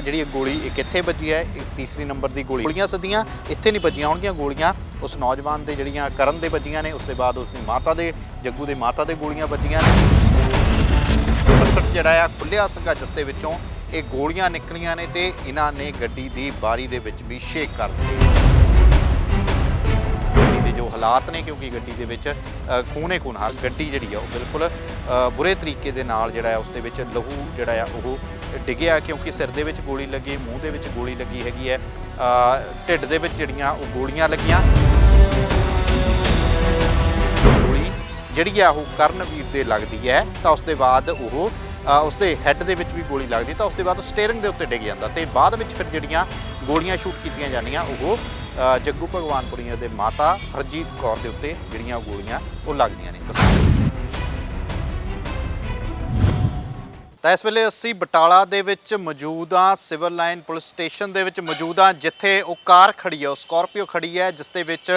ਜਿਹੜੀ ਗੋਲੀ ਇੱਕ ਇੱਥੇ ਵੱਜੀ ਹੈ? ਇਹ ਤੀਸਰੀ ਨੰਬਰ ਦੀ ਗੋਲੀ। ਗੋਲੀਆਂ ਸਿੱਧੀਆਂ ਇੱਥੇ ਨਹੀਂ ਵੱਜੀਆਂ ਹੋਣਗੀਆਂ ਗੋਲੀਆਂ। ਉਸ ਨੌਜਵਾਨ ਦੇ ਜਿਹੜੀਆਂ ਕਰਨ ਦੇ ਵੱਜੀਆਂ ਨੇ ਉਸ ਦੇ ਬਾਅਦ ਉਸ ਦੀ ਮਾਤਾ ਦੇ ਜੱਗੂ ਦੇ ਮਾਤਾ ਦੇ ਗੋਲੀਆਂ ਵੱਜੀਆਂ ਨੇ। ਫਸਟ ਜਿਹੜਾ ਆ ਖੁੱਲਿਆ ਸੀਗਾ ਦੇ ਵਿੱਚੋਂ। ਇਹ ਗੋਲੀਆਂ ਨਿਕਲੀਆਂ ਨੇ ਤੇ ਇਹਨਾਂ ਨੇ ਗੱਡੀ ਦੀ ਬਾਰੀ ਦੇ ਵਿੱਚ ਵੀ ਸ਼ੇਕ ਕਰ ਦਿੱਤੀ। ਗੱਡੀ ਦੇ ਜੋ ਹਾਲਾਤ ਨੇ ਕਿਉਂਕਿ ਗੱਡੀ ਦੇ ਵਿੱਚ ਖੂਨੇ ਖੂਨ ਹਾਂ ਗੱਡੀ ਜਿਹੜੀ ਆ ਉਹ ਬਿਲਕੁਲ ਅ, ਬੁਰੇ ਤਰੀਕੇ ਦੇ ਨਾਲ ਜਿਹੜਾ ਹੈ ਉਸ ਦੇ ਵਿੱਚ ਲਹੂ ਜਿਹੜਾ ਆ ਉਹ ਡਿੱਗਿਆ ਕਿਉਂਕਿ ਸਿਰ ਦੇ ਵਿੱਚ ਗੋਲੀ ਲੱਗੀ ਮੂੰਹ ਦੇ ਵਿੱਚ ਗੋਲੀ ਲੱਗੀ ਹੈਗੀ ਹੈ। ਢਿੱਡ ਦੇ ਵਿੱਚ ਜਿਹੜੀਆਂ ਉਹ ਗੋਲੀਆਂ ਲੱਗੀਆਂ। ਗੋਲੀ ਜਿਹੜੀ ਆ ਉਹ ਕਰਨਵੀਰ ਦੇ ਲੱਗਦੀ ਹੈ ਤਾਂ ਉਸ ਦੇ ਬਾਅਦ ਉਹ ਅ, ਉਸ ਦੇ ਹੈੱਡ ਦੇ ਵਿੱਚ ਵੀ ਗੋਲੀ ਲੱਗਦੀ ਤਾਂ ਉਸ ਦੇ ਬਾਅਦ ਸਟੀਅਰਿੰਗ ਦੇ ਉੱਤੇ ਡਿੱਗ ਜਾਂਦਾ ਤੇ ਬਾਅਦ ਵਿੱਚ ਫਿਰ ਜਿਹੜੀਆਂ ਗੋਲੀਆਂ ਸ਼ੂਟ ਕੀਤੀਆਂ ਜਾਂਦੀਆਂ ਉਹ ਅ, ਜੱਗੂ ਭਗਵਾਨਪੁਰੀਆ ਦੇ ਮਾਤਾ ਹਰਜੀਤ ਕੌਰ ਦੇ ਉੱਤੇ ਜਿਹੜੀਆਂ ਉਹ ਗੋਲੀਆਂ ਉਹ ਲੱਗਦੀਆਂ ਨੇ। ਤਸਵੀਰ ਤਾਂ ਇਸ ਵੇਲੇ ਅਸੀਂ ਬਟਾਲਾ ਦੇ ਵਿੱਚ ਮੌਜੂਦ ਹਾਂ, ਸਿਵਲ ਲਾਈਨ ਪੁਲਿਸ ਸਟੇਸ਼ਨ ਦੇ ਵਿੱਚ ਮੌਜੂਦ ਹਾਂ, ਜਿੱਥੇ ਉਹ ਕਾਰ ਖੜੀ ਹੈ, ਉਹ ਸਕਾਰਪੀਓ ਖੜੀ ਹੈ, ਜਿਸ ਦੇ ਵਿੱਚ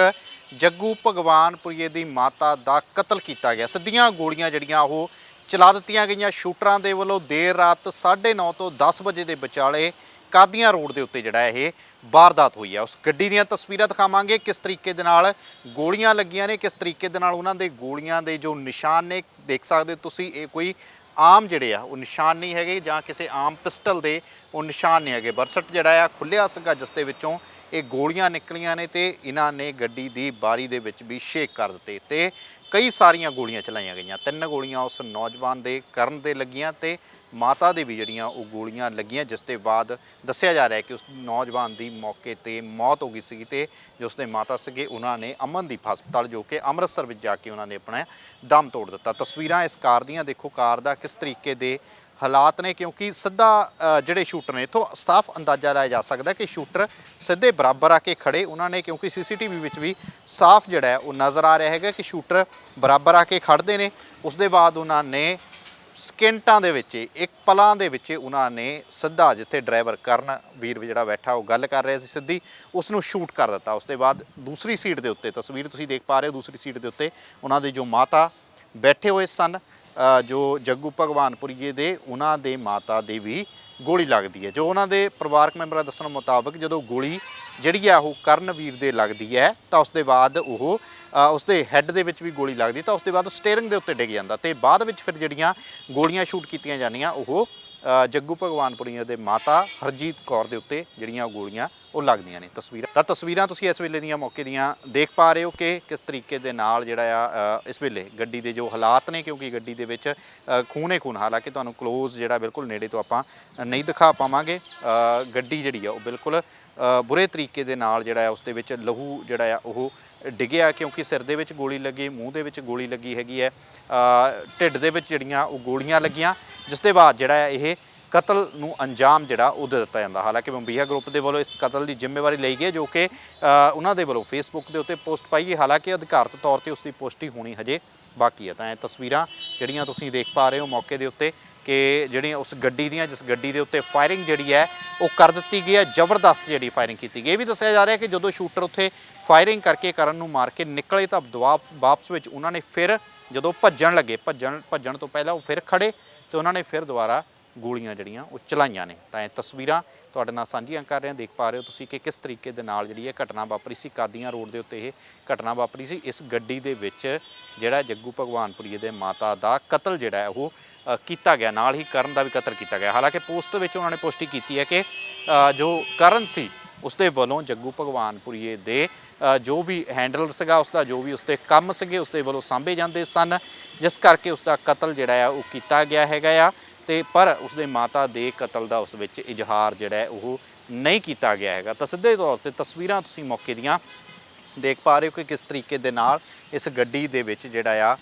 ਜੱਗੂ ਭਗਵਾਨਪੁਰੀਏ ਦੀ ਮਾਤਾ ਦਾ ਕਤਲ ਕੀਤਾ ਗਿਆ। ਸਿੱਧੀਆਂ ਗੋਲੀਆਂ ਜਿਹੜੀਆਂ ਉਹ ਚਲਾ ਦਿੱਤੀਆਂ ਗਈਆਂ। ਸ਼ੂਟਰਾਂ ਦੇ ਵੱਲੋਂ ਦੇਰ ਰਾਤ 9:30 ਤੋਂ 10 ਵਜੇ ਦੇ ਵਿਚਾਲੇ ਕਾਦੀਆਂ ਰੋਡ ਦੇ ਉੱਤੇ ਜਿਹੜਾ ਇਹ ਵਾਰਦਾਤ ਹੋਈ ਹੈ। ਉਸ ਗੱਡੀ ਦੀਆਂ ਤਸਵੀਰਾਂ ਦਿਖਾਵਾਂਗੇ, ਕਿਸ ਤਰੀਕੇ ਦੇ ਨਾਲ ਗੋਲੀਆਂ ਲੱਗੀਆਂ ਨੇ, ਕਿਸ ਤਰੀਕੇ ਦੇ ਨਾਲ ਉਹਨਾਂ ਦੇ ਗੋਲੀਆਂ ਦੇ ਜੋ ਨਿਸ਼ਾਨ ਨੇ, ਦੇਖ ਸਕਦੇ ਹੋ ਤੁਸੀਂ, ਇਹ ਕੋਈ ਆਮ ਜਿਹੜੇ ਆ, ਉਹ ਨਿਸ਼ਾਨ ਨਹੀਂ ਹੈਗੇ ਜਾਂ ਕਿਸੇ ਆਮ ਪਿਸਟਲ ਦੇ ਉਹ ਨਿਸ਼ਾਨ ਨਹੀਂ ਹੈਗੇ। ਬਰਸਟ ਜਿਹੜਾ ਆ ਖੁੱਲਿਆ ਸੀਗਾ, ਜਿਸ ਦੇ ਵਿੱਚੋਂ ਇਹ ਗੋਲੀਆਂ ਨਿਕਲੀਆਂ ਨੇ ਤੇ ਇਹਨਾਂ ਨੇ ਗੱਡੀ ਦੀ ਬਾਰੀ ਦੇ ਵਿੱਚ ਵੀ ਸ਼ੇਕ ਕਰ ਦਿੱਤੇ ਤੇ ਕਈ ਸਾਰੀਆਂ ਗੋਲੀਆਂ ਚਲਾਈਆਂ ਗਈਆਂ। ਤਿੰਨ ਗੋਲੀਆਂ ਉਸ ਨੌਜਵਾਨ ਦੇ ਕਰਨ ਦੇ ਲੱਗੀਆਂ ਤੇ ਮਾਤਾ ਦੇ ਵੀ ਜਿਹੜੀਆਂ ਉਹ ਗੋਲੀਆਂ ਲੱਗੀਆਂ, ਜਿਸ ਦੇ ਬਾਅਦ ਦੱਸਿਆ ਜਾ ਰਿਹਾ ਹੈ ਕਿ ਉਸ ਨੌਜਵਾਨ ਦੀ ਮੌਕੇ ਤੇ ਮੌਤ ਹੋ ਗਈ ਸੀ ਤੇ ਜੋ ਉਸਦੇ ਮਾਤਾ ਸੀਗੇ, ਉਹਨਾਂ ਨੇ ਅਮਨਦੀਪ ਹਸਪਤਾਲ ਜੋ ਕਿ ਅੰਮ੍ਰਿਤਸਰ ਵਿੱਚ ਜਾ ਕੇ ਉਹਨਾਂ ਨੇ ਆਪਣਾ ਦਮ ਤੋੜ ਦਿੱਤਾ। ਤਸਵੀਰਾਂ ਇਸ ਕਾਰ ਦੀਆਂ ਦੇਖੋ, ਕਾਰ ਦਾ ਕਿਸ ਤਰੀਕੇ ਦੇ ਹਾਲਾਤ ਨੇ ਕਿਉਂਕਿ ਸਿੱਧਾ ਜਿਹੜੇ ਸ਼ੂਟਰ ਨੇ, ਇਥੋਂ ਸਾਫ਼ ਅੰਦਾਜ਼ਾ ਲਾਇਆ ਜਾ ਸਕਦਾ ਕਿ ਸ਼ੂਟਰ ਸਿੱਧੇ ਬਰਾਬਰ ਆ ਕੇ ਖੜੇ। ਉਹਨਾਂ ਨੇ ਕਿਉਂਕਿ ਸੀਸੀਟੀਵੀ ਵਿੱਚ ਵੀ ਸਾਫ਼ ਜਿਹੜਾ ਉਹ ਨਜ਼ਰ ਆ ਰਿਹਾ ਹੈਗਾ ਕਿ ਸ਼ੂਟਰ ਬਰਾਬਰ ਆ ਕੇ ਖੜਦੇ ਨੇ। ਉਸ ਦੇ ਬਾਅਦ ਉਹਨਾਂ ਨੇ ਸਕਿੰਟਾਂ ਦੇ ਵਿੱਚ, ਇੱਕ ਪਲਾਂ ਦੇ ਵਿੱਚ ਉਹਨਾਂ ਨੇ ਸਿੱਧਾ ਜਿੱਥੇ ਡਰਾਈਵਰ ਕਰਨ ਵੀਰ ਜਿਹੜਾ ਬੈਠਾ, ਉਹ ਗੱਲ ਕਰ ਰਿਹਾ ਸੀ ਸਿੱਧੀ, ਉਸ ਨੂੰ ਸ਼ੂਟ ਕਰ ਦਿੱਤਾ। ਉਸ ਦੇ ਬਾਅਦ ਦੂਸਰੀ ਸੀਟ ਦੇ ਉੱਤੇ, ਤਸਵੀਰ ਤੁਸੀਂ ਦੇਖ ਪਾ ਰਹੇ ਹੋ, ਦੂਸਰੀ ਸੀਟ ਦੇ ਉੱਤੇ ਉਹਨਾਂ ਦੇ ਜੋ ਮਾਤਾ ਬੈਠੇ ਹੋਏ ਸਨ। ਜੋ ਜੱਗੂ ਭਗਵਾਨਪੁਰੀਏ ਦੇ ਉਹਨਾਂ ਦੇ ਮਾਤਾ ਦੇ ਵੀ ਗੋਲੀ ਲੱਗਦੀ ਹੈ। ਜੋ ਉਹਨਾਂ ਦੇ ਪਰਿਵਾਰਕ ਮੈਂਬਰਾਂ ਦੱਸਣ ਮੁਤਾਬਕ ਜਦੋਂ ਗੋਲੀ ਜਿਹੜੀ ਆ ਉਹ ਕਰਨਵੀਰ ਦੇ ਲੱਗਦੀ ਹੈ ਤਾਂ ਉਸ ਦੇ ਬਾਅਦ ਉਹ ਉਸਦੇ ਹੈੱਡ ਦੇ ਵਿੱਚ ਵੀ ਗੋਲੀ ਲੱਗਦੀ ਤਾਂ ਉਸ ਦੇ ਬਾਅਦ ਸਟੀਅਰਿੰਗ ਦੇ ਉੱਤੇ ਡਿੱਗ ਜਾਂਦਾ। ਤੇ ਬਾਅਦ ਵਿੱਚ ਫਿਰ ਜਿਹੜੀਆਂ ਗੋਲੀਆਂ ਸ਼ੂਟ ਕੀਤੀਆਂ ਜਾਂਦੀਆਂ ਉਹ ਅ, ਜੱਗੂ ਭਗਵਾਨਪੁਰੀਆ ਦੇ ਮਾਤਾ ਹਰਜੀਤ ਕੌਰ ਦੇ ਉੱਤੇ ਜਿਹੜੀਆਂ ਗੋਲੀਆਂ ਉਹ ਲੱਗਦੀਆਂ ਨੇ ਤਸਵੀਰਾਂ। ਤਾਂ ਤਸਵੀਰਾਂ ਤੁਸੀਂ ਇਸ ਵੇਲੇ ਦੀਆਂ ਮੌਕੇ ਦੀਆਂ ਦੇਖ ਪਾ ਰਹੇ ਹੋ ਕਿ ਕਿਸ ਤਰੀਕੇ ਦੇ ਨਾਲ ਜਿਹੜਾ ਆ ਇਸ ਵੇਲੇ ਗੱਡੀ ਦੇ ਜੋ ਹਾਲਾਤ ਨੇ ਕਿਉਂਕਿ ਗੱਡੀ ਦੇ ਵਿੱਚ ਅ, ਖੂਨੇ ਖੂਨ ਹਾਲਾਂਕਿ ਤੁਹਾਨੂੰ ক্লোਜ਼ ਜਿਹੜਾ ਬਿਲਕੁਲ ਨੇੜੇ ਤੋਂ ਆਪਾਂ ਨਹੀਂ ਦਿਖਾ ਪਾਵਾਂਗੇ ਗੱਡੀ ਜਿਹੜੀ ਆ ਉਹ ਬਿਲਕੁਲ ਬੁਰੇ ਤਰੀਕੇ ਦੇ ਨਾਲ ਜਿਹੜਾ ਆ ਉਸ ਦੇ ਵਿੱਚ ਲਹੂ ਜਿਹੜਾ ਆ ਉਹ ਡਿੱਗਿਆ ਕਿਉਂਕਿ ਸਿਰ ਦੇ ਵਿੱਚ ਗੋਲੀ ਲੱਗੀ ਮੂੰਹ ਦੇ ਵਿੱਚ ਗੋਲੀ ਲੱਗੀ ਹੈਗੀ ਹੈ। ਢਿੱਡ ਦੇ ਵਿੱਚ ਜਿਹੜੀਆਂ ਉਹ ਗੋਲੀਆਂ ਲੱਗੀਆਂ ਜਿਸ ਦੇ ਬਾਅਦ ਜਿਹੜਾ ਹੈ ਇਹ ਕਤਲ ਨੂੰ ਅੰਜਾਮ ਜਿਹੜਾ ਉਹ ਦੇ ਦਿੱਤਾ ਜਾਂਦਾ। ਹਾਲਾਂਕਿ ਬੰਬੀਹਾ ਗਰੁੱਪ ਦੇ ਵੱਲੋਂ ਇਸ ਕਤਲ ਦੀ ਜ਼ਿੰਮੇਵਾਰੀ ਲਈ ਗਈ ਜੋ ਕਿ ਉਹਨਾਂ ਦੇ ਵੱਲੋਂ ਫੇਸਬੁੱਕ ਦੇ ਉੱਤੇ ਪੋਸਟ ਪਾਈ ਗਈ। ਹਾਲਾਂਕਿ ਅਧਿਕਾਰਤ ਤੌਰ ਤੇ ਉਸ ਦੀ ਪੁਸ਼ਟੀ ਹੋਣੀ ਹਜੇ ਬਾਕੀ ਹੈ। ਤਾਂ ਇਹ ਤਸਵੀਰਾਂ ਜਿਹੜੀਆਂ ਤੁਸੀਂ ਦੇਖ ਪਾ ਰਹੇ ਹੋ ਮੌਕੇ ਦੇ ਉੱਤੇ ਕਿ ਜਿਹੜੀਆਂ ਉਸ ਗੱਡੀ ਦੀਆਂ, ਜਿਸ ਗੱਡੀ ਦੇ ਉੱਤੇ ਫਾਇਰਿੰਗ ਜਿਹੜੀ ਹੈ, ਉਹ ਕਰ ਦਿੱਤੀ ਗਈ ਹੈ। ਜ਼ਬਰਦਸਤ ਜਿਹੜੀ ਫਾਇਰਿੰਗ ਕੀਤੀ ਗਈ ਇਹ ਵੀ ਦੱਸਿਆ ਜਾ ਰਿਹਾ ਕਿ ਜਦੋਂ ਸ਼ੂਟਰ ਉੱਥੇ ਫਾਇਰਿੰਗ ਕਰਕੇ ਕਰਨ ਨੂੰ ਮਾਰ ਕੇ ਨਿਕਲੇ ਤਾਂ ਦਵਾ ਵਾਪਸ ਵਿੱਚ ਉਹਨਾਂ ਨੇ ਫਿਰ ਜਦੋਂ ਭੱਜਣ ਲੱਗੇ, ਭੱਜਣ ਭੱਜਣ ਤੋਂ ਪਹਿਲਾਂ ਉਹ ਫਿਰ ਖੜੇ ਤੇ ਉਹਨਾਂ ਨੇ ਫਿਰ ਦੁਬਾਰਾ ਗੋਲੀਆਂ ਜਿਹੜੀਆਂ ਉਹ ਚਲਾਈਆਂ ਨੇ। ਤਾਂ ਇਹ ਤਸਵੀਰਾਂ ਤੁਹਾਡੇ ਨਾਲ ਸਾਂਝੀਆਂ ਕਰ ਰਹੇ ਹਾਂ। ਦੇਖ ਪਾ ਰਹੇ ਹੋ ਤੁਸੀਂ ਕਿ ਕਿਸ ਤਰੀਕੇ ਦੇ ਨਾਲ ਜਿਹੜੀ ਇਹ ਘਟਨਾ ਵਾਪਰੀ ਸੀ। ਕਾਦੀਆਂ ਰੋਡ ਦੇ ਉੱਤੇ ਇਹ ਘਟਨਾ ਵਾਪਰੀ ਸੀ। ਇਸ ਗੱਡੀ ਦੇ ਵਿੱਚ ਜਿਹੜਾ ਜੱਗੂ ਭਗਵਾਨਪੁਰੀਏ ਦੇ ਮਾਤਾ ਦਾ ਕਤਲ ਜਿਹੜਾ ਉਹ ਕੀਤਾ ਗਿਆ। ਨਾਲ ਹੀ ਕਰਨ ਦਾ ਵੀ ਕਤਲ ਕੀਤਾ ਗਿਆ। ਹਾਲਾਂਕਿ ਪੋਸਟ ਵਿੱਚ ਉਹਨਾਂ ਨੇ ਪੁਸ਼ਟੀ ਕੀਤੀ ਹੈ ਕਿ ਜੋ ਕਰਨ ਸੀ, ਉਸ ਦੇ ਵੱਲੋਂ ਜੱਗੂ ਭਗਵਾਨਪੁਰੀਏ ਦੇ ਜੋ ਵੀ ਹੈਂਡਲਰ ਸੀਗਾ, ਉਸ ਦਾ ਜੋ ਵੀ ਉਸ ਤੇ ਕੰਮ ਸੀਗੇ, ਉਸ ਦੇ ਵੱਲੋਂ ਸਾਂਭੇ ਜਾਂਦੇ ਸਨ। ਜਿਸ ਕਰਕੇ ਉਸ ਦਾ ਕਤਲ ਜਿਹੜਾ ਆ ਉਹ ਕੀਤਾ ਗਿਆ ਹੈਗਾ ਆ। ਤੇ ਪਰ ਉਸਦੇ ਮਾਤਾ ਦੇ ਕਤਲ ਦਾ ਉਸ ਵਿੱਚ ਇਜ਼ਹਾਰ ਜਿਹੜਾ ਹੈ ਉਹ ਨਹੀਂ ਕੀਤਾ ਗਿਆ ਹੈਗਾ। ਤਾਂ ਸਿੱਧੇ ਤੌਰ ਤੇ ਤਸਵੀਰਾਂ ਤੁਸੀਂ ਮੌਕੇ ਦੀਆਂ ਦੇਖ ਪਾ ਰਹੇ ਹੋ ਕਿ ਕਿਸ ਤਰੀਕੇ ਦੇ ਨਾਲ ਇਸ ਗੱਡੀ ਦੇ ਵਿੱਚ ਜਿਹੜਾ ਆ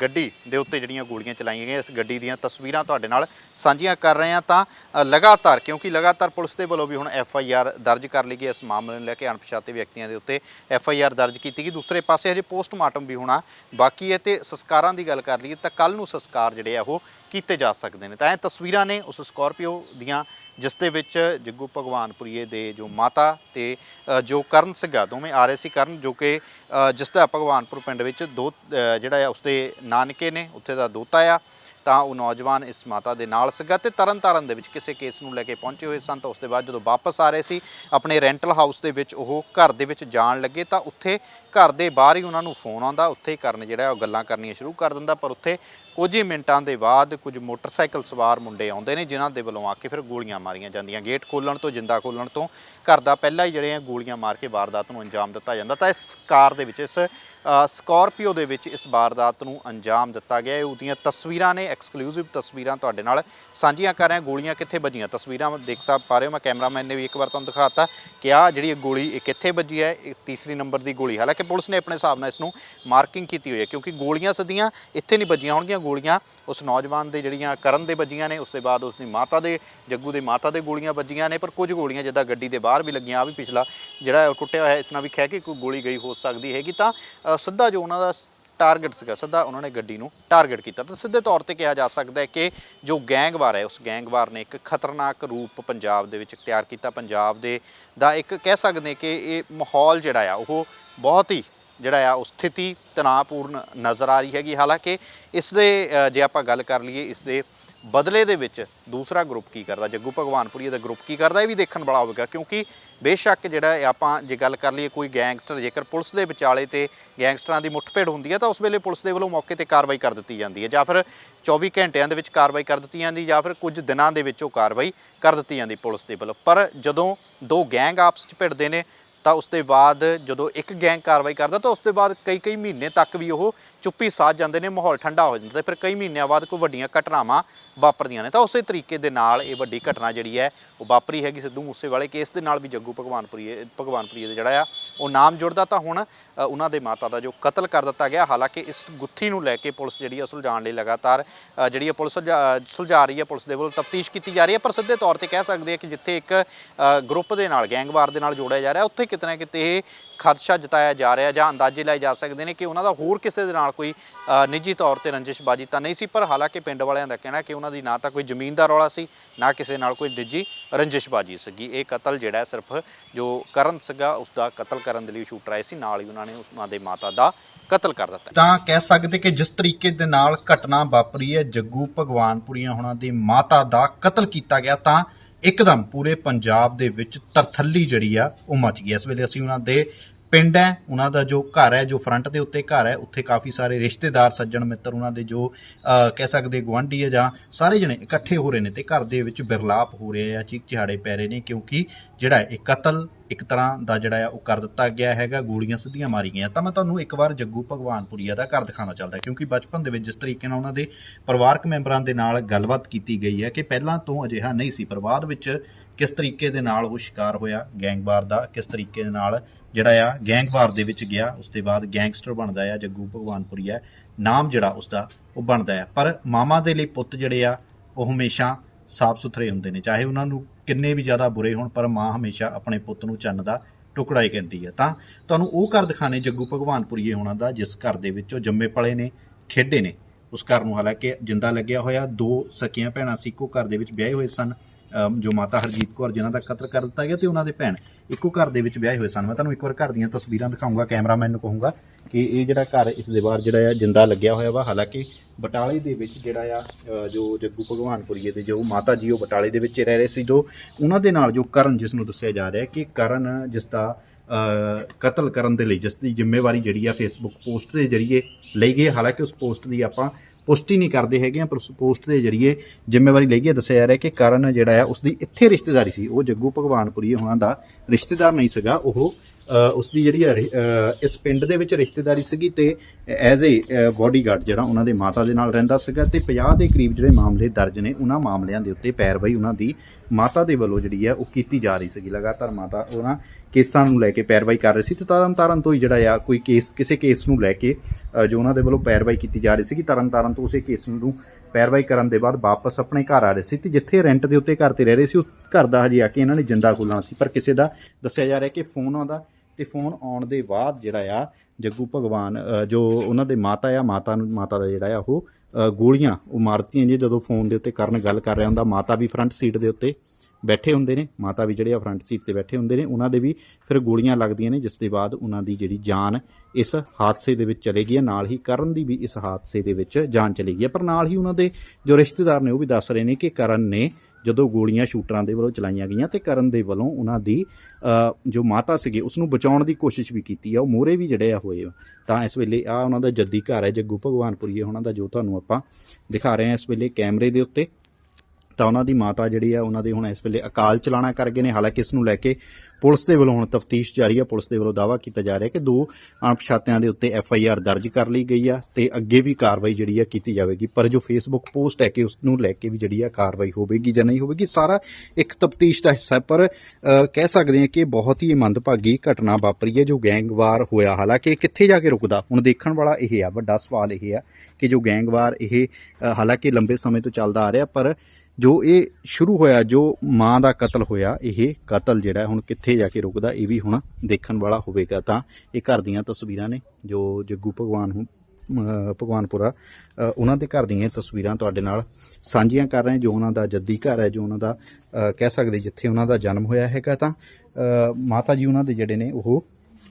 ਗੱਡੀ ਦੇ ਉੱਤੇ ਜਿਹੜੀਆਂ ਗੋਲੀਆਂ ਚਲਾਈਆਂ ਗਈਆਂ ਇਸ ਗੱਡੀ ਦੀਆਂ ਤਸਵੀਰਾਂ ਤੁਹਾਡੇ ਨਾਲ ਸਾਂਝੀਆਂ ਕਰ ਰਹੇ ਹਾਂ ਤਾਂ ਅ, ਲਗਾਤਾਰ ਕਿਉਂਕਿ ਲਗਾਤਾਰ ਪੁਲਿਸ ਦੇ ਵੱਲੋਂ ਵੀ ਹੁਣ ਐਫ ਆਈ ਆਰ ਦਰਜ ਕਰ ਲਈ ਗਈ ਹੈ। ਇਸ ਮਾਮਲੇ ਨੂੰ ਲੈ ਕੇ ਅਣਪਛਾਤੇ ਵਿਅਕਤੀਆਂ ਦੇ ਉੱਤੇ ਐਫ ਆਈ ਆਰ ਦਰਜ ਕੀਤੀ ਗਈ। ਦੂਸਰੇ ਪਾਸੇ ਹਜੇ ਪੋਸਟਮਾਰਟਮ ਵੀ ਹੋਣਾ ਬਾਕੀ ਹੈ ਤੇ ਸੰਸਕਾਰਾਂ ਦੀ ਗੱਲ ਕਰ ਲਈਏ ਤਾਂ ਕੱਲ ਨੂੰ ਸੰਸਕਾਰ ਜਿਹੜੇ ਆ ਉਹ ਕੀਤੇ ਜਾ ਸਕਦੇ ਨੇ। ਤਾਂ ਇਹ ਤਸਵੀਰਾਂ ਨੇ ਉਸ ਸਕਾਰਪੀਓ ਦੀਆਂ ਜਿਸ ਦੇ ਵਿੱਚ ਜੱਗੂ ਭਗਵਾਨਪੁਰੀਏ ਦੇ ਜੋ ਮਾਤਾ ਤੇ ਅ, ਜੋ ਕਰਨ ਸੀਗਾ ਦੋਵੇਂ ਆ ਰਹੇ ਸੀ ਕਰਨ ਜੋ ਕਿ ਅ, ਜਿਸ ਦਾ ਭਗਵਾਨਪੁਰ ਪਿੰਡ ਵਿੱਚ ਦੋ ਅ, ਜਿਹੜਾ ਆ ਉਸਦੇ ਨਾਨਕੇ ਨੇ, ਉੱਥੇ ਦਾ ਦੋਤਾ ਆ, ਤਾਂ ਉਹ ਨੌਜਵਾਨ ਇਸ ਮਾਤਾ ਦੇ ਨਾਲ ਸੀਗਾ ਤੇ ਤਰਨਤਾਰਨ ਦੇ ਵਿੱਚ ਕਿਸੇ ਕੇਸ ਨੂੰ ਲੈ ਕੇ ਪਹੁੰਚੇ ਹੋਏ ਸਨ, ਤਾਂ ਉਸ ਤੋਂ ਬਾਅਦ ਜਦੋਂ ਵਾਪਸ ਆ ਰਹੇ ਸੀ, ਆਪਣੇ ਰੈਂਟਲ ਹਾਊਸ ਦੇ ਵਿੱਚ ਉਹ ਘਰ ਦੇ ਵਿੱਚ ਜਾਣ ਲੱਗੇ, ਤਾਂ ਉੱਥੇ ਘਰ ਦੇ ਬਾਹਰ ਹੀ ਉਹਨਾਂ ਨੂੰ ਫੋਨ ਆਉਂਦਾ, ਉੱਥੇ ਹੀ ਕਰਨ ਜਿਹੜਾ ਉਹ ਗੱਲਾਂ ਕਰਨੀਆਂ ਸ਼ੁਰੂ ਕਰ ਦਿੰਦਾ, ਪਰ ਉੱਥੇ ਕੁਝ ਹੀ ਮਿੰਟਾਂ ਦੇ ਬਾਅਦ ਕੁਝ ਮੋਟਰਸਾਈਕਲ ਸਵਾਰ ਮੁੰਡੇ ਆਉਂਦੇ ਨੇ ਜਿਨ੍ਹਾਂ ਦੇ ਵੱਲੋਂ ਆ ਕੇ ਫਿਰ ਗੋਲੀਆਂ ਮਾਰੀਆਂ ਜਾਂਦੀਆਂ। ਗੇਟ ਖੋਲਣ ਤੋਂ ਜਿੰਦਾ ਖੋਲਣ ਤੋਂ ਘਰ ਦਾ ਪਹਿਲਾਂ ਹੀ ਜਿਹੜੇ ਆ ਗੋਲੀਆਂ ਮਾਰ ਕੇ ਵਾਰਦਾਤ ਨੂੰ ਅੰਜਾਮ ਦਿੱਤਾ ਜਾਂਦਾ। ਤਾਂ ਇਸ ਕਾਰ ਦੇ ਵਿੱਚ ਇਸ ਅ, ਸਕਾਰਪੀਓ ਦੇ ਵਿੱਚ ਇਸ ਵਾਰਦਾਤ ਨੂੰ ਅੰਜਾਮ ਦਿੱਤਾ ਗਿਆ। ਇਹ ਉਹਦੀਆਂ ਤਸਵੀਰਾਂ ਨੇ ਐਕਸਕਲੂਸਿਵ ਤਸਵੀਰਾਂ ਤੁਹਾਡੇ ਨਾਲ ਸਾਂਝੀਆਂ ਕਰ ਰਹੇ। ਗੋਲੀਆਂ ਕਿੱਥੇ ਵੱਜੀਆਂ? ਤਸਵੀਰਾਂ ਦੇਖ ਸਕ ਪਾ ਰਹੇ ਹੋ। ਮੈਂ ਕੈਮਰਾਮੈਨ ਨੇ ਵੀ ਇੱਕ ਵਾਰ ਤੁਹਾਨੂੰ ਦਿਖਾਤਾ ਕਿ ਆ ਜਿਹੜੀ ਇਹ ਗੋਲੀ ਇਹ ਕਿੱਥੇ ਵੱਜੀ ਹੈ? ਇਹ ਤੀਸਰੀ ਨੰਬਰ ਦੀ ਗੋਲੀ। ਹਾਲਾਂਕਿ ਪੁਲਿਸ ਨੇ ਆਪਣੇ ਹਿਸਾਬ ਨਾਲ ਇਸ ਨੂੰ ਮਾਰਕਿੰਗ ਕੀਤੀ ਹੋਈ ਹੈ ਕਿਉਂਕਿ ਗੋਲੀਆਂ ਸਦੀਆਂ ਇੱਥੇ ਨਹੀਂ ਵੱਜੀਆਂ ਹੋਣਗੀਆਂ ਗੋਲੀਆਂ ਉਸ ਨੌਜਵਾਨ ਦੇ ਜਿਹੜੀਆਂ ਕਰਨ ਦੇ ਵੱਜੀਆਂ ਨੇ, ਉਸ ਦੇ ਬਾਅਦ ਉਸ ਦੀ ਮਾਤਾ ਦੇ, ਜੱਗੂ ਦੇ ਮਾਤਾ ਦੇ ਗੋਲੀਆਂ ਵੱਜੀਆਂ ਨੇ, ਪਰ ਕੁਝ ਗੋਲੀਆਂ ਜਿੱਦਾਂ ਗੱਡੀ ਦੇ ਬਾਹਰ ਵੀ ਲੱਗੀਆਂ ਆ ਵੀ ਪਿਛਲਾ ਜਿਹੜਾ ਉਹ ਟੁੱਟਿਆ ਹੋਇਆ ਇਸ ਨਾਲ ਵੀ ਖਹਿ ਕੇ ਕੋਈ ਗੋਲੀ ਗਈ ਹੋ ਸਕਦੀ ਹੈਗੀ। ਤਾਂ ਸਿੱਧਾ ਜੋ ਉਹਨਾਂ ਦਾ ਟਾਰਗੇਟ ਸੀਗਾ, ਸਿੱਧਾ ਉਹਨਾਂ ਨੇ ਗੱਡੀ ਨੂੰ ਟਾਰਗੇਟ ਕੀਤਾ। ਤਾਂ ਸਿੱਧੇ ਤੌਰ ਤੇ ਕਿਹਾ ਜਾ ਸਕਦਾ ਹੈ ਕਿ ਜੋ ਗੈਂਗਵਾਰ ਹੈ, ਉਸ ਗੈਂਗਵਾਰ ਨੇ ਇੱਕ ਖਤਰਨਾਕ ਰੂਪ ਪੰਜਾਬ ਦੇ ਵਿੱਚ ਤਿਆਰ ਕੀਤਾ। ਪੰਜਾਬ ਦੇ ਦਾ ਇੱਕ ਕਹਿ ਸਕਦੇ ਕਿ ਇਹ ਮਾਹੌਲ ਜਿਹੜਾ ਆ, ਉਹ ਬਹੁਤ ਹੀ ਜਿਹੜਾ ਆ, ਉਹ ਸਥਿਤੀ ਤਣਾਅਪੂਰਨ ਨਜ਼ਰ ਆ ਰਹੀ ਹੈਗੀ। ਹਾਲਾਂਕਿ ਇਸ ਦੇ ਜੇ ਆਪਾਂ ਗੱਲ ਕਰ ਲਈਏ ਇਸ ਦੇ ਬਦਲੇ ਦੇ ਵਿੱਚ ਦੂਸਰਾ ਗਰੁੱਪ ਕੀ ਕਰਦਾ? ਜੱਗੂ ਭਗਵਾਨਪੁਰੀ ਦਾ ਗਰੁੱਪ ਕੀ ਕਰਦਾ? ਇਹ ਵੀ ਦੇਖਣ ਵਾਲਾ ਹੋਵੇਗਾ, ਕਿਉਂਕਿ ਬੇਸ਼ੱਕ ਜਿਹੜਾ ਆਪਾਂ ਜੇ ਗੱਲ ਕਰ ਲਈਏ, ਕੋਈ ਗੈਂਗਸਟਰ, ਜੇਕਰ ਪੁਲਿਸ ਦੇ ਵਿਚਾਲੇ ਤੇ ਗੈਂਗਸਟਰਾਂ ਦੀ ਮੁੱਠਭੇੜ ਹੁੰਦੀ ਹੈ, ਤਾਂ ਉਸ ਵੇਲੇ ਪੁਲਿਸ ਦੇ ਵੱਲੋਂ ਮੌਕੇ ਤੇ ਕਾਰਵਾਈ ਕਰ ਦਿੱਤੀ ਜਾਂਦੀ ਹੈ, ਜਾਂ ਫਿਰ 24 ਘੰਟਿਆਂ ਦੇ ਵਿੱਚ ਕਾਰਵਾਈ ਕਰ ਦਿੱਤੀ ਜਾਂਦੀ, ਜਾਂ ਫਿਰ ਕੁਝ ਦਿਨਾਂ ਦੇ ਵਿੱਚ ਉਹ ਕਾਰਵਾਈ ਕਰ ਦਿੱਤੀ ਜਾਂਦੀ ਪੁਲਿਸ ਦੇ ਵੱਲੋਂ। ਪਰ ਜਦੋਂ ਦੋ ਗੈਂਗ ਆਪਸ ਵਿੱਚ ਭਿੜਦੇ ਨੇ ਤਾਂ ਉਸ ਤੋਂ ਬਾਅਦ ਜਦੋਂ ਇੱਕ ਗੈਂਗ ਕਾਰਵਾਈ ਕਰਦਾ ਤਾਂ ਉਸ ਤੋਂ ਬਾਅਦ ਕਈ ਕਈ ਮਹੀਨੇ ਤੱਕ ਵੀ ਉਹ ਚੁੱਪੀ ਸਾਧ ਜਾਂਦੇ ਨੇ, ਮਾਹੌਲ ਠੰਡਾ ਹੋ ਜਾਂਦਾ ਤੇ ਫਿਰ ਕਈ ਮਹੀਨਿਆਂ ਬਾਅਦ ਕੋਈ ਵੱਡੀਆਂ ਘਟਨਾਵਾਂ ਵਾਪਰਦੀਆਂ ਨੇ। ਤਾਂ ਉਸੇ ਤਰੀਕੇ ਦੇ ਨਾਲ ਇਹ ਵੱਡੀ ਘਟਨਾ ਜਿਹੜੀ ਹੈ, ਉਹ ਵਾਪਰੀ ਹੈਗੀ ਸਿੱਧੂ ਮੂਸੇਵਾਲੇ ਕੇਸ ਦੇ ਨਾਲ ਵੀ ਜੱਗੂ ਭਗਵਾਨਪੁਰੀ ਭਗਵਾਨਪੁਰੀ ਦਾ ਜਿਹੜਾ ਆ, ਉਹ ਨਾਮ ਜੁੜਦਾ। ਤਾਂ ਹੁਣ ਉਹਨਾਂ ਦੇ ਮਾਤਾ ਦਾ ਜੋ ਕਤਲ ਕਰ ਦਿੱਤਾ ਗਿਆ, ਹਾਲਾਂਕਿ ਇਸ ਗੁੱਥੀ ਨੂੰ ਲੈ ਕੇ ਪੁਲਿਸ ਜਿਹੜੀ ਆ ਸੁਲਝਾਉਣ ਲਈ ਲਗਾਤਾਰ ਜਿਹੜੀ ਆ ਪੁਲਿਸ ਸੁਲਝਾ- ਸੁਲਝਾ ਰਹੀ ਹੈ ਪੁਲਿਸ ਦੇ ਵੱਲੋਂ ਤਫਤੀਸ਼ ਕੀਤੀ ਜਾ ਰਹੀ ਹੈ ਪਰ ਸਿੱਧੇ ਤੌਰ ਤੇ ਕਹਿ ਸਕਦੇ ਆ ਕਿ ਜਿੱਥੇ ਇੱਕ ਗਰੁੱਪ ਦੇ ਨਾਲ, ਗੈਂਗਵਾਰ ਦੇ ਨਾਲ ਜੋੜਿਆ ਜਾ ਰਿਹਾ, ਉੱਥੇ ਕਿਤੇ ਨਾ ਕਿਤੇ ਇਹ ਖਦਸ਼ਾ ਜਤਾਇਆ ਜਾ ਰਿਹਾ ਜਾਂ ਅੰਦਾਜ਼ੇ ਲਾਏ ਜਾ ਸਕਦੇ ਨੇ ਕਿ ਉਹਨਾਂ ਦਾ ਹੋਰ ਕਿਸੇ ਦੇ ਨਾਲ ਕੋਈ ਨਿੱਜੀ ਤੌਰ ਤੇ ਰੰਜਿਸ਼ਬਾਜੀ ਤਾਂ ਨਹੀਂ ਸੀ, ਪਰ ਹਾਲਾਂਕਿ ਪਿੰਡ ਵਾਲਿਆਂ ਦਾ ਕਹਿਣਾ ਕਿ ਉਹਨਾਂ ਦੀ ਨਾ ਤਾਂ ਕੋਈ ਜ਼ਮੀਨ ਦਾ ਰੌਲਾ ਸੀ, ਨਾ ਕਿਸੇ ਨਾਲ ਕੋਈ ਨਿੱਜੀ ਰੰਜਿਸ਼ਬਾਜੀ ਸੀਗੀ। ਇਹ ਕਤਲ ਜਿਹੜਾ ਸਿਰਫ ਜੋ ਕਰਨ ਸੀਗਾ, ਉਸ ਦਾ ਕਤਲ ਕਰਨ ਦੇ ਲਈ ਸ਼ੂਟਰ ਆਏ ਸੀ, ਨਾਲ ਹੀ ਉਹਨਾਂ ਨੇ ਉਹਨਾਂ ਦੇ ਮਾਤਾ ਦਾ ਕਤਲ ਕਰ ਦਿੱਤਾ। ਤਾਂ ਕਹਿ ਸਕਦੇ ਕਿ ਜਿਸ ਤਰੀਕੇ ਦੇ ਨਾਲ ਘਟਨਾ ਵਾਪਰੀ ਹੈ, ਜੱਗੂ ਭਗਵਾਨਪੁਰੀਆਂ ਉਹਨਾਂ ਦੀ ਮਾਤਾ ਦਾ ਕਤਲ ਕੀਤਾ ਗਿਆ, ਤਾਂ ਇੱਕਦਮ ਪੂਰੇ ਪੰਜਾਬ ਦੇ ਵਿੱਚ ਤਰਥੱਲੀ ਜਿਹੜੀ ਆ, ਉਹ ਮਚ ਗਈ। ਇਸ ਵੇਲੇ ਅਸੀਂ ਉਹਨਾਂ ਦੇ ਪਿੰਡ ਹੈ, ਉਹਨਾਂ ਦਾ ਜੋ ਘਰ ਹੈ, ਜੋ ਫਰੰਟ ਦੇ ਉੱਤੇ ਘਰ ਹੈ, ਉੱਥੇ ਕਾਫੀ ਸਾਰੇ ਰਿਸ਼ਤੇਦਾਰ, ਸੱਜਣ ਮਿੱਤਰ, ਉਹਨਾਂ ਦੇ ਜੋ ਕਹਿ ਸਕਦੇ ਗਵਾਂਢੀ ਹੈ ਜਾਂ ਸਾਰੇ ਜਣੇ ਇਕੱਠੇ ਹੋ ਰਹੇ ਨੇ ਤੇ ਘਰ ਦੇ ਵਿੱਚ ਬਿਰਲਾਪ ਹੋ ਰਿਹਾ ਆ, ਚੀਕ ਚਿਹਾੜੇ ਪੈ ਰਹੇ ਨੇ ਕਿਉਂਕਿ ਜਿਹੜਾ ਇਹ ਕਤਲ ਇੱਕ ਤਰ੍ਹਾਂ ਦਾ ਜਿਹੜਾ ਆ ਉਹ ਕਰ ਦਿੱਤਾ ਗਿਆ ਹੈਗਾ, ਗੋਲੀਆਂ ਸਿੱਧੀਆਂ ਮਾਰੀ ਗਈਆਂ। ਤਾਂ ਮੈਂ ਤੁਹਾਨੂੰ ਇੱਕ ਵਾਰ ਜੱਗੂ ਭਗਵਾਨਪੁਰੀਆ ਦਾ ਘਰ ਦਿਖਾਉਣਾ ਚਾਹੁੰਦਾ, ਕਿਉਂਕਿ ਬਚਪਨ ਦੇ ਵਿੱਚ ਜਿਸ ਤਰੀਕੇ ਨਾਲ ਉਹਨਾਂ ਦੇ ਪਰਿਵਾਰਕ ਮੈਂਬਰਾਂ ਦੇ ਨਾਲ ਗੱਲਬਾਤ ਕੀਤੀ ਗਈ ਹੈ ਕਿ ਪਹਿਲਾਂ ਤੋਂ ਅਜਿਹਾ ਨਹੀਂ ਸੀ ਪਰਿਵਾਰ ਵਿੱਚ ਕਿਸ ਤਰੀਕੇ ਦੇ ਨਾਲ ਉਹ ਸ਼ਿਕਾਰ ਹੋਇਆ, ਗੈਂਗਵਾਰ ਦਾ, ਕਿਸ ਤਰੀਕੇ ਦੇ ਨਾਲ ਜਿਹੜਾ ਆ, ਗੈਂਗਵਾਰ ਦੇ ਵਿੱਚ ਗਿਆ, ਉਸ ਤੋਂ ਬਾਅਦ ਗੈਂਗਸਟਰ ਬਣਦਾ ਆ, ਜੱਗੂ ਭਗਵਾਨਪੁਰੀਆ ਨਾਮ ਜਿਹੜਾ ਉਸਦਾ ਉਹ ਬਣਦਾ ਆ। ਪਰ ਮਾਮਾ ਦੇ ਲਈ ਪੁੱਤ ਜਿਹੜੇ ਆ, ਉਹ ਹਮੇਸ਼ਾ ਸਾਫ਼ ਸੁਥਰੇ ਹੁੰਦੇ ਨੇ, ਚਾਹੇ ਉਹਨਾਂ ਨੂੰ ਕਿੰਨੇ ਵੀ ਜ਼ਿਆਦਾ ਬੁਰੇ ਹੋਣ, ਪਰ ਮਾਂ ਹਮੇਸ਼ਾ ਆਪਣੇ ਪੁੱਤ ਨੂੰ ਚੰਨ ਦਾ ਟੁਕੜਾ ਹੀ ਕਹਿੰਦੀ ਹੈ ਤਾਂ ਤੁਹਾਨੂੰ ਉਹ ਘਰ ਦਿਖਾਣੇ ਜੱਗੂ ਭਗਵਾਨਪੁਰੀਏ ਹੋਣਾ ਦਾ, ਜਿਸ ਘਰ ਦੇ ਵਿੱਚ ਉਹ ਜੰਮੇ ਪਲੇ ਨੇ, ਖੇਡੇ ਨੇ। ਉਸ ਘਰ ਨੂੰ ਹਾਲਾਂਕਿ ਜਿੰਦਾ ਲੱਗਿਆ ਹੋਇਆ, ਦੋ ਸਕੀਆਂ ਭੈਣਾਂ ਸੀ, ਇੱਕੋ ਘਰ ਦੇ ਵਿੱਚ ਵਿਆਹੇ ਹੋਏ ਸਨ। ਜੋ ਮਾਤਾ ਹਰਜੀਤ ਕੌਰ ਜਿਨ੍ਹਾਂ ਦਾ ਕਤਲ ਕਰ ਦਿੱਤਾ ਗਿਆ ਤੇ ਉਹਨਾਂ ਦੇ ਭੈਣ ਇੱਕੋ ਘਰ ਦੇ ਵਿੱਚ ਵਿਆਹੇ ਹੋਏ ਸਨ। ਮੈਂ ਤੁਹਾਨੂੰ ਇੱਕ ਵਾਰ ਘਰ ਦੀਆਂ ਤਸਵੀਰਾਂ ਦਿਖਾਉਂਗਾ, ਕੈਮਰਾਮੈਨ ਨੂੰ ਕਹੂੰਗਾ ਕਿ ਇਹ ਜਿਹੜਾ ਘਰ ਇਸ ਦੇ ਬਾਹਰ ਜਿਹੜਾ ਆ ਜਿੰਦਾ ਲੱਗਿਆ ਹੋਇਆ ਵਾ। ਹਾਲਾਂਕਿ ਬਟਾਲੇ ਦੇ ਵਿੱਚ ਜਿਹੜਾ ਆ ਜੋ ਜੱਗੂ ਭਗਵਾਨਪੁਰੀਏ ਦੇ ਜੋ ਮਾਤਾ ਜੀ ਉਹ ਬਟਾਲੇ ਦੇ ਵਿੱਚ ਰਹਿ ਰਹੇ ਸੀ, ਜੋ ਉਹਨਾਂ ਦੇ ਨਾਲ ਜੋ ਕਰਨ ਜਿਸ ਨੂੰ ਦੱਸਿਆ ਜਾ ਰਿਹਾ ਕਿ ਕਰਨ ਜਿਸ ਦਾ ਕਤਲ ਕਰਨ ਦੇ ਲਈ ਜਿਸ ਦੀ ਜ਼ਿੰਮੇਵਾਰੀ ਜਿਹੜੀ ਆ ਫੇਸਬੁੱਕ ਪੋਸਟ ਦੇ ਜ਼ਰੀਏ ਲਈ ਗਈ ਹਾਲਾਂਕਿ ਉਸ ਪੋਸਟ ਦੀ ਆਪਾਂ ਪੁਸ਼ਟੀ ਨਹੀਂ ਕਰਦੇ ਹੈਗੇ ਆ ਪਰ ਪੋਸਟ ਦੇ ਜ਼ਰੀਏ ਜ਼ਿੰਮੇਵਾਰੀ ਲਈ ਗਈ ਦੱਸਿਆ ਜਾ ਰਿਹਾ ਕਿ ਕਰਨ ਜਿਹੜਾ ਆ ਉਸ ਦੀ ਇੱਥੇ ਰਿਸ਼ਤੇਦਾਰੀ ਸੀ ਉਹ ਜੱਗੂ ਭਗਵਾਨਪੁਰੀ ਉਹਨਾਂ ਦਾ ਰਿਸ਼ਤੇਦਾਰ ਨਹੀਂ ਸੀਗਾ ਉਹ ਅ, ਉਸ ਦੀ ਜਿਹੜੀ ਆ ਇਸ ਪਿੰਡ ਦੇ ਵਿੱਚ ਰਿਸ਼ਤੇਦਾਰੀ ਸੀਗੀ ਤੇ ਐਜ਼ ਏ ਬਾਡੀਗਾਰਡ ਜਿਹੜਾ ਉਹਨਾਂ ਦੇ ਮਾਤਾ ਦੇ ਨਾਲ ਰਹਿੰਦਾ ਸੀਗਾ ਤੇ 50 ਦੇ ਕਰੀਬ ਜਿਹੜੇ ਮਾਮਲੇ ਦਰਜ ਨੇ ਉਹਨਾਂ ਮਾਮਲਿਆਂ ਦੇ ਉੱਤੇ ਪੈਰਵਾਈ ਉਹਨਾਂ ਦੀ ਮਾਤਾ ਦੇ ਵੱਲੋਂ ਜਿਹੜੀ ਹੈ ਉਹ ਕੀਤੀ ਜਾ ਰਹੀ ਸੀਗੀ ਲਗਾਤਾਰ ਮਾਤਾ ਉਹਨਾਂ ਕੇਸਾਂ ਨੂੰ ਲੈ ਕੇ ਪੈਰਵਾਈ ਕਰ ਰਹੀ ਸੀ ਤੇ ਤਰਨਤਾਰਨ ਤੋਂ ਹੀ ਜਿਹੜਾ ਆ ਕੋਈ ਕੇਸ, ਕਿਸੇ ਕੇਸ ਨੂੰ ਲੈ ਕੇ ਜੋ ਉਹਨਾਂ ਦੇ ਵੱਲੋਂ ਪੈਰਵਾਈ ਕੀਤੀ ਜਾ ਰਹੀ ਸੀ ਕਿ ਤਰਨ ਤੋਂ ਉਸੇ ਕੇਸ ਨੂੰ ਪੈਰਵਾਈ ਕਰਨ ਦੇ ਬਾਅਦ ਵਾਪਸ ਆਪਣੇ ਘਰ ਆ ਰਹੇ ਸੀ ਤੇ ਜਿੱਥੇ ਰੈਂਟ ਦੇ ਉੱਤੇ ਘਰ ਤੇ ਰਹਿ ਰਹੇ ਸੀ, ਉਸ ਘਰ ਦਾ ਹਜੇ ਆ ਕੇ ਇਹਨਾਂ ਨੇ ਜਿੰਦਾ ਖੋਲਣਾ ਸੀ। ਪਰ ਕਿਸੇ ਦਾ ਦੱਸਿਆ ਜਾ ਰਿਹਾ ਕਿ ਫੋਨ ਆਉਂਦਾ ਤੇ ਫੋਨ ਆਉਣ ਦੇ ਬਾਅਦ ਜਿਹੜਾ ਆ ਜੱਗੂ ਭਗਵਾਨ ਜੋ ਉਹਨਾਂ ਦੇ ਮਾਤਾ ਆ, ਮਾਤਾ ਨੂੰ, ਮਾਤਾ ਦਾ ਜਿਹੜਾ ਆ ਉਹ ਗੋਲੀਆਂ ਉਹ ਮਾਰਤੀਆਂ ਜੀ ਜਦੋਂ ਫੋਨ ਦੇ ਉੱਤੇ ਕਰਨ ਗੱਲ ਕਰ ਰਿਹਾ ਹੁੰਦਾ, ਮਾਤਾ ਵੀ ਫਰੰਟ ਸੀਟ ਦੇ ਉੱਤੇ ਬੈਠੇ ਹੁੰਦੇ ਨੇ, ਮਾਤਾ ਵੀ ਜਿਹੜੇ ਆ ਫਰੰਟ ਸੀਟ ਤੇ ਬੈਠੇ ਹੁੰਦੇ ਨੇ, ਉਹਨਾਂ ਦੇ ਵੀ ਫਿਰ ਗੋਲੀਆਂ ਲੱਗਦੀਆਂ ਨੇ, ਜਿਸ ਦੇ ਬਾਅਦ ਉਹਨਾਂ ਦੀ ਜਿਹੜੀ ਜਾਨ ਇਸ ਹਾਦਸੇ ਦੇ ਵਿੱਚ ਚਲੇ ਗਈ ਹੈ, ਨਾਲ ਹੀ ਕਰਨ ਦੀ ਵੀ ਇਸ ਹਾਦਸੇ ਦੇ ਵਿੱਚ ਜਾਨ ਚਲੀ ਗਈ ਹੈ। ਪਰ ਨਾਲ ਹੀ ਉਹਨਾਂ ਦੇ ਜੋ ਰਿਸ਼ਤੇਦਾਰ ਨੇ ਉਹ ਵੀ ਦੱਸ ਰਹੇ ਨੇ ਕਿ ਕਰਨ ਨੇ ਜਦੋਂ ਗੋਲੀਆਂ ਸ਼ੂਟਰਾਂ ਦੇ ਵੱਲੋਂ ਚਲਾਈਆਂ ਗਈਆਂ ਤੇ ਕਰਨ ਦੇ ਵੱਲੋਂ ਉਹਨਾਂ ਦੀ ਜੋ ਮਾਤਾ ਸੀਗੀ ਉਸ ਨੂੰ ਬਚਾਉਣ ਦੀ ਕੋਸ਼ਿਸ਼ ਵੀ ਕੀਤੀ ਆ, ਉਹ ਮੋਰੇ ਵੀ ਜਿਹੜੇ ਆ ਹੋਏ ਆ। ਤਾਂ ਇਸ ਵੇਲੇ ਆ ਉਹਨਾਂ ਦਾ ਜੱਦੀ ਘਰ ਹੈ, ਜੱਗੂ ਭਗਵਾਨਪੁਰੀਏ, ਉਹਨਾਂ ਦਾ ਜੋ ਤੁਹਾਨੂੰ ਆਪਾਂ ਦਿਖਾ ਰਹੇ ਹਾਂ ਇਸ ਵੇਲੇ ਕੈਮਰੇ ਦੇ ਉੱਤੇ। ਤਾਂ ਉਹਨਾਂ ਦੀ ਮਾਤਾ ਜਿਹੜੀ ਆ, ਉਹਨਾਂ ਦੇ ਹੁਣ ਇਸ ਵੇਲੇ ਅਕਾਲ ਚਲਾਣਾ ਕਰ ਗਏ ਨੇ। ਹਾਲਾਂਕਿ ਇਸ ਨੂੰ ਲੈ ਕੇ ਪੁਲਿਸ ਦੇ ਵੱਲੋਂ ਹੁਣ ਤਫਤੀਸ਼ ਜਾਰੀ ਆ। ਪੁਲਿਸ ਦੇ ਵੱਲੋਂ ਦਾਵਾ ਕੀਤਾ ਜਾ ਰਿਹਾ ਕਿ ਦੋ ਅਣਪਛਾਤਿਆਂ ਦੇ ਉੱਤੇ ਐਫ ਆਈ ਆਰ ਦਰਜ ਕਰ ਲਈ ਗਈ ਆ ਤੇ ਅੱਗੇ ਵੀ ਕਾਰਵਾਈ ਜਿਹੜੀ ਆ ਕੀਤੀ ਜਾਵੇਗੀ। ਪਰ ਜੋ ਫੇਸਬੁੱਕ ਪੋਸਟ ਹੈ ਕਿ ਉਸ ਨੂੰ ਲੈ ਕੇ ਵੀ ਜਿਹੜੀ ਆ ਕਾਰਵਾਈ ਹੋਵੇਗੀ ਜਾਂ ਨਹੀਂ ਹੋਵੇਗੀ, ਸਾਰਾ ਇੱਕ ਤਫਤੀਸ਼ ਦਾ ਹਿੱਸਾ ਪਰ ਕਹਿ ਸਕਦੇ ਹਾਂ ਕਿ ਬਹੁਤ ਹੀ ਮੰਦਭਾਗੀ ਘਟਨਾ ਵਾਪਰੀ ਹੈ ਜੋ ਗੈਂਗਵਾਰ ਹੋਇਆ। ਹਾਲਾਂਕਿ ਇਹ ਕਿੱਥੇ ਜਾ ਕੇ ਰੁਕਦਾ? ਹੁਣ ਦੇਖਣ ਵਾਲਾ ਇਹ ਆ, ਵੱਡਾ ਸਵਾਲ ਇਹ ਆ ਕਿ ਜੋ ਗੈਂਗਵਾਰ ਇਹ ਹਾਲਾਂਕਿ ਲੰਬੇ ਸਮੇਂ ਤੋਂ ਚੱਲਦਾ ਆ ਰਿਹਾ, ਪਰ ਜੋ ਇਹ ਸ਼ੁਰੂ ਹੋਇਆ, ਜੋ ਮਾਂ ਦਾ ਕਤਲ ਹੋਇਆ, ਇਹ ਕਤਲ ਜਿਹੜਾ ਹੁਣ ਕਿੱਥੇ ਜਾ ਕੇ ਰੁਕਦਾ, ਇਹ ਵੀ ਹੁਣ ਦੇਖਣ ਵਾਲਾ ਹੋਵੇਗਾ। ਤਾਂ ਇਹ ਘਰ ਦੀਆਂ ਤਸਵੀਰਾਂ ਨੇ, ਜੋ ਜੱਗੂ ਭਗਵਾਨ ਹੁਣ ਭਗਵਾਨਪੁਰਾ ਉਹਨਾਂ ਦੇ ਘਰ ਦੀਆਂ ਤਸਵੀਰਾਂ ਤੁਹਾਡੇ ਨਾਲ ਸਾਂਝੀਆਂ ਕਰ ਰਹੇ ਜੋ ਉਹਨਾਂ ਦਾ ਜੱਦੀ ਘਰ ਹੈ, ਜੋ ਉਹਨਾਂ ਦਾ ਕਹਿ ਸਕਦੇ ਜਿੱਥੇ ਉਹਨਾਂ ਦਾ ਜਨਮ ਹੋਇਆ ਹੈਗਾ। ਤਾਂ ਮਾਤਾ ਜੀ ਉਹਨਾਂ ਦੇ ਜਿਹੜੇ ਨੇ, ਉਹ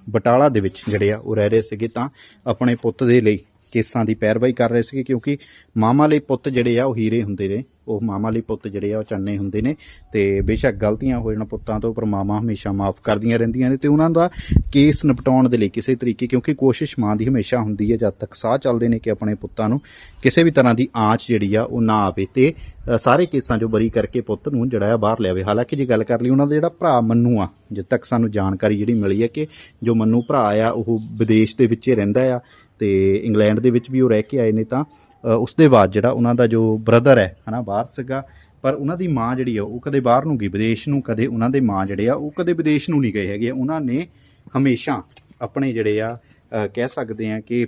ਬਟਾਲਾ ਦੇ ਵਿੱਚ ਜਿਹੜੇ ਆ, ਉਹ ਰਹਿ ਰਹੇ ਸੀਗੇ। ਤਾਂ ਆਪਣੇ ਪੁੱਤ ਦੇ ਲਈ ਕੇਸਾਂ ਦੀ ਪੈਰਵਾਈ ਕਰ ਰਹੇ ਸੀਗੇ, ਕਿਉਂਕਿ ਮਾਮਾ ਲਈ ਪੁੱਤ ਜਿਹੜੇ ਆ, ਉਹ ਹੀਰੇ ਹੁੰਦੇ ਨੇ। ਉਹ ਮਾਮਾ ਲਈ ਪੁੱਤ ਜਿਹੜੇ ਆ, ਉਹ ਚੰਨੇ ਹੁੰਦੇ ਨੇ ਤੇ ਬੇਸ਼ੱਕ ਗਲਤੀਆਂ ਹੋ ਜਾਣ ਪੁੱਤਾਂ ਤੋਂ, ਪਰ ਮਾਮਾ ਹਮੇਸ਼ਾ ਮਾਫ ਕਰਦੀਆਂ ਰਹਿੰਦੀਆਂ ਨੇ ਤੇ ਉਹਨਾਂ ਦਾ ਕੇਸ ਨਿਪਟਾਉਣ ਦੇ ਲਈ ਕਿਸੇ ਤਰੀਕੇ, ਕਿਉਂਕਿ ਕੋਸ਼ਿਸ਼ ਮਾਂ ਦੀ ਹਮੇਸ਼ਾ ਹੁੰਦੀ ਹੈ, ਜਦ ਤੱਕ ਸਾਹ ਚੱਲਦੇ ਨੇ ਕਿ ਆਪਣੇ ਪੁੱਤਾਂ ਨੂੰ ਕਿਸੇ ਵੀ ਤਰ੍ਹਾਂ ਦੀ ਆਂਚ ਜਿਹੜੀ ਆ, ਉਹ ਨਾ ਆਵੇ ਤੇ ਸਾਰੇ ਕੇਸਾਂ ਜੋ ਬਰੀ ਕਰਕੇ ਪੁੱਤ ਨੂੰ ਜਿਹੜਾ ਆ, ਬਾਹਰ ਲਿਆਵੇ। ਹਾਲਾਂਕਿ ਜੇ ਗੱਲ ਕਰ ਲਈ, ਉਹਨਾਂ ਦਾ ਜਿਹੜਾ ਭਰਾ ਮੰਨੂ ਆ, ਜਦ ਤੱਕ ਸਾਨੂੰ ਜਾਣਕਾਰੀ ਜਿਹੜੀ ਮਿਲੀ ਹੈ ਕਿ ਜੋ ਮੰਨੂ ਭਰਾ ਆ, ਉਹ ਵਿਦੇਸ਼ ਦੇ ਵਿੱਚ ਹੀ ਰਹਿੰਦਾ ਆ ਤੇ ਇੰਗਲੈਂਡ ਦੇ ਵਿੱਚ ਵੀ ਉਹ ਰਹਿ ਕੇ ਆਏ ਨੇ ਤਾਂ ਉਸ ਦੇ ਬਾਅਦ ਜਿਹੜਾ ਉਹਨਾਂ ਦਾ ਜੋ ਬ੍ਰਦਰ ਹੈ, ਹਨਾ, ਬਾਹਰ ਸੀਗਾ, ਪਰ ਉਹਨਾਂ ਦੀ ਮਾਂ ਜਿਹੜੀ ਆ, ਉਹ ਕਦੇ ਬਾਹਰ ਨੂੰ ਗਈ, ਵਿਦੇਸ਼ ਨੂੰ, ਕਦੇ ਉਹਨਾਂ ਦੇ ਮਾਂ ਜਿਹੜੇ ਆ, ਉਹ ਕਦੇ ਵਿਦੇਸ਼ ਨੂੰ ਨਹੀਂ ਗਏ ਹੈਗੇ। ਉਹਨਾਂ ਨੇ ਹਮੇਸ਼ਾ ਆਪਣੇ ਜਿਹੜੇ ਆ ਕਹਿ ਸਕਦੇ ਆ ਕਿ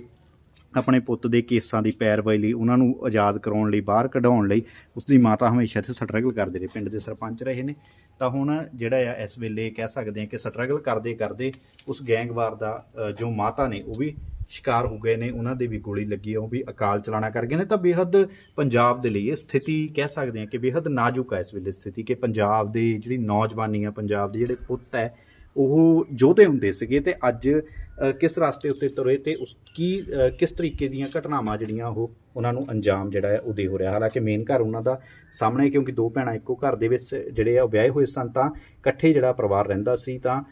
ਆਪਣੇ ਪੁੱਤ ਦੇ ਕੇਸਾਂ ਦੀ ਪੈਰਵਾਈ ਲਈ, ਉਹਨਾਂ ਨੂੰ ਆਜ਼ਾਦ ਕਰਾਉਣ ਲਈ, ਬਾਹਰ ਕਢਾਉਣ ਲਈ, ਉਸ ਦੀ ਮਾਤਾ ਹਮੇਸ਼ਾ ਇੱਥੇ ਸਟਰਗਲ ਕਰਦੇ ਰਹੇ, ਪਿੰਡ ਦੇ ਸਰਪੰਚ ਰਹੇ ਨੇ। ਤਾਂ ਹੁਣ ਜਿਹੜਾ ਆ, ਇਸ ਵੇਲੇ ਕਹਿ ਸਕਦੇ ਆ ਕਿ ਸਟਰਗਲ ਕਰਦੇ ਕਰਦੇ ਉਸ ਗੈਂਗਵਾਰ ਦਾ ਜੋ ਮਾਤਾ ਨੇ, ਉਹ ਵੀ ਸ਼ਿਕਾਰ ਹੋ ਗਏ ਨੇ, ਉਹਨਾਂ ਦੇ ਵੀ ਗੋਲੀ ਲੱਗੀ ਹੈ ਉਹ ਵੀ ਅਕਾਲ ਚਲਾਣਾ ਕਰ ਗਏ ਨੇ। ਤਾਂ ਬੇਹੱਦ ਪੰਜਾਬ ਦੇ ਲਈ ਇਹ ਸਥਿਤੀ ਕਹਿ ਸਕਦੇ ਹਾਂ ਕਿ ਬੇਹੱਦ ਨਾਜ਼ੁਕ ਹੈ ਇਸ ਵੇਲੇ ਸਥਿਤੀ ਕਿ ਪੰਜਾਬ ਦੀ ਜਿਹੜੀ ਨੌਜਵਾਨੀ ਆ, ਪੰਜਾਬ ਦੇ ਜਿਹੜੇ ਪੁੱਤ ਹੈ ਉਹ ਯੋਧੇ ਹੁੰਦੇ ਸੀਗੇ ਤੇ ਅੱਜ ਕਿਸ ਰਸਤੇ ਉੱਤੇ ਤੁਰੇ ਤੇ ਉਸ ਕੀ ਕਿਸ ਤਰੀਕੇ ਦੀਆਂ ਘਟਨਾਵਾਂ ਜਿਹੜੀਆਂ ਉਹ ਉਹਨਾਂ ਨੂੰ ਅੰਜਾਮ ਜਿਹੜਾ ਹੈ ਉਹ ਦੇ ਹੋ ਰਿਹਾ? ਹਾਲਾਂਕਿ ਮੇਨ ਘਰ ਉਹਨਾਂ ਦਾ ਸਾਹਮਣੇ ਕਿਉਂਕਿ ਦੋ ਭੈਣਾਂ ਇੱਕੋ ਘਰ ਦੇ ਵਿੱਚ ਜਿਹੜੇ ਆ ਉਹ ਵਿਆਹੇ ਹੋਏ ਸਨ, ਤਾਂ ਇਕੱਠੇ ਜਿਹੜਾ ਪਰਿਵਾਰ ਰਹਿੰਦਾ ਸੀ, ਤਾਂ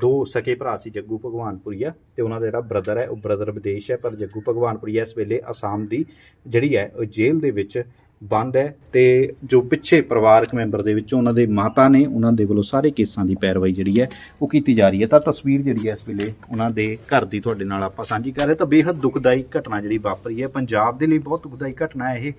ਦੋ ਸਕੇ ਭਰਾ ਸੀ, ਜੱਗੂ ਭਗਵਾਨਪੁਰੀਆ ਤੇ ਉਹਨਾਂ ਦਾ ਜਿਹੜਾ ਬ੍ਰਦਰ ਹੈ ਉਹ ਬ੍ਰਦਰ ਵਿਦੇਸ਼ ਹੈ, ਪਰ ਜੱਗੂ ਭਗਵਾਨਪੁਰੀਆ ਇਸ ਵੇਲੇ ਅਸਾਮ ਦੀ ਜਿਹੜੀ ਹੈ, ਉਹ ਜੇਲ੍ਹ ਦੇ ਵਿੱਚ ਬੰਦ ਹੈ ਤੇ ਜੋ ਪਿੱਛੇ ਪਰਿਵਾਰਕ ਮੈਂਬਰ ਦੇ ਵਿੱਚੋਂ ਉਹਨਾਂ ਦੇ ਮਾਤਾ ਨੇ ਉਹਨਾਂ ਦੇ ਵੱਲੋਂ ਸਾਰੇ ਕੇਸਾਂ ਦੀ ਪੈਰਵਾਈ ਜਿਹੜੀ ਹੈ ਉਹ ਕੀਤੀ ਜਾ ਰਹੀ ਹੈ। ਤਾਂ ਤਸਵੀਰ ਜਿਹੜੀ ਹੈ ਇਸ ਵੇਲੇ ਉਹਨਾਂ ਦੇ ਘਰ ਦੀ ਤੁਹਾਡੇ ਨਾਲ ਆਪਾਂ ਸਾਂਝੀ ਕਰ ਰਹੇ ਤਾਂ ਬੇਹੱਦ ਦੁਖਦਾਈ ਘਟਨਾ ਜਿਹੜੀ ਵਾਪਰੀ ਹੈ। ਪੰਜਾਬ ਦੇ ਲਈ ਬਹੁਤ ਦੁਖਦਾਈ ਘਟਨਾ ਹੈ ਇਹ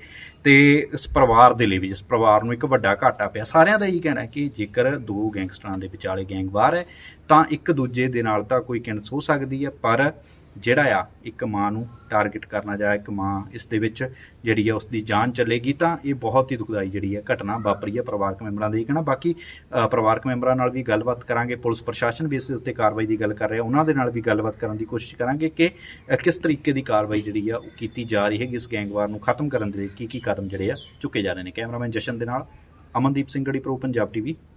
ਤੇ ਇਸ ਪਰਿਵਾਰ ਦੇ ਲਈ ਵੀ, ਜਿਸ ਪਰਿਵਾਰ ਨੂੰ ਇੱਕ ਵੱਡਾ ਘਾਟਾ ਪਿਆ। ਸਾਰਿਆਂ ਦਾ ਇਹੀ ਕਹਿਣਾ ਹੈ ਕਿ ਜੇਕਰ ਦੋ ਗੈਂਗਸਟਰਾਂ ਦੇ ਵਿਚਾਲੇ ਗੈਂਗਵਾਰ ਹੈ, ਤਾਂ ਇੱਕ ਦੂਜੇ ਦੇ ਨਾਲ ਤਾਂ ਕੋਈ ਕਿਣਸ ਹੋ ਸਕਦੀ ਹੈ। ਪਰ ਜਿਹੜਾ ਆ, ਇੱਕ ਮਾਂ ਨੂੰ ਟਾਰਗੇਟ ਕਰਨਾ ਜਾਂ ਇੱਕ ਮਾਂ ਇਸ ਦੇ ਵਿੱਚ ਜਿਹੜੀ ਆ ਉਸ ਦੀ ਜਾਨ ਚੱਲੇਗੀ, ਤਾਂ ਇਹ ਬਹੁਤ ਹੀ ਦੁਖਦਾਈ ਜਿਹੜੀ ਆ ਘਟਨਾ ਵਾਪਰੀ ਹੈ ਪਰਿਵਾਰਕ ਮੈਂਬਰਾਂ ਦੇ ਕਹਿਣਾ। ਬਾਕੀ ਪਰਿਵਾਰਕ ਮੈਂਬਰਾਂ ਨਾਲ ਵੀ ਗੱਲਬਾਤ ਕਰਾਂਗੇ, ਪੁਲਿਸ ਪ੍ਰਸ਼ਾਸਨ ਵੀ ਇਸ ਦੇ ਉੱਤੇ ਕਾਰਵਾਈ ਦੀ ਗੱਲ ਕਰ ਰਿਹਾ। ਉਹਨਾਂ ਦੇ ਨਾਲ ਵੀ ਗੱਲਬਾਤ ਕਰਨ ਦੀ ਕੋਸ਼ਿਸ਼ ਕਰਾਂਗੇ ਕਿ ਕਿਸ ਤਰੀਕੇ ਦੀ ਕਾਰਵਾਈ ਜਿਹੜੀ ਆ ਉਹ ਕੀਤੀ ਜਾ ਰਹੀ ਹੈ ਇਸ ਗੈਂਗਵਾਰ ਨੂੰ ਖਤਮ ਕਰਨ ਦੇ ਲਈ ਕੀ ਕੀ ਕਦਮ ਜਿਹੜੇ ਆ ਚੁੱਕੇ ਜਾ ਰਹੇ ਨੇ। ਕੈਮਰਾਮੈਨ ਜਸ਼ਨ ਦੇ ਨਾਲ ਅਮਨਦੀਪ ਸਿੰਘ ਗੜੀ ਪ੍ਰੋ ਪੰਜਾਬ ਟੀਵੀ।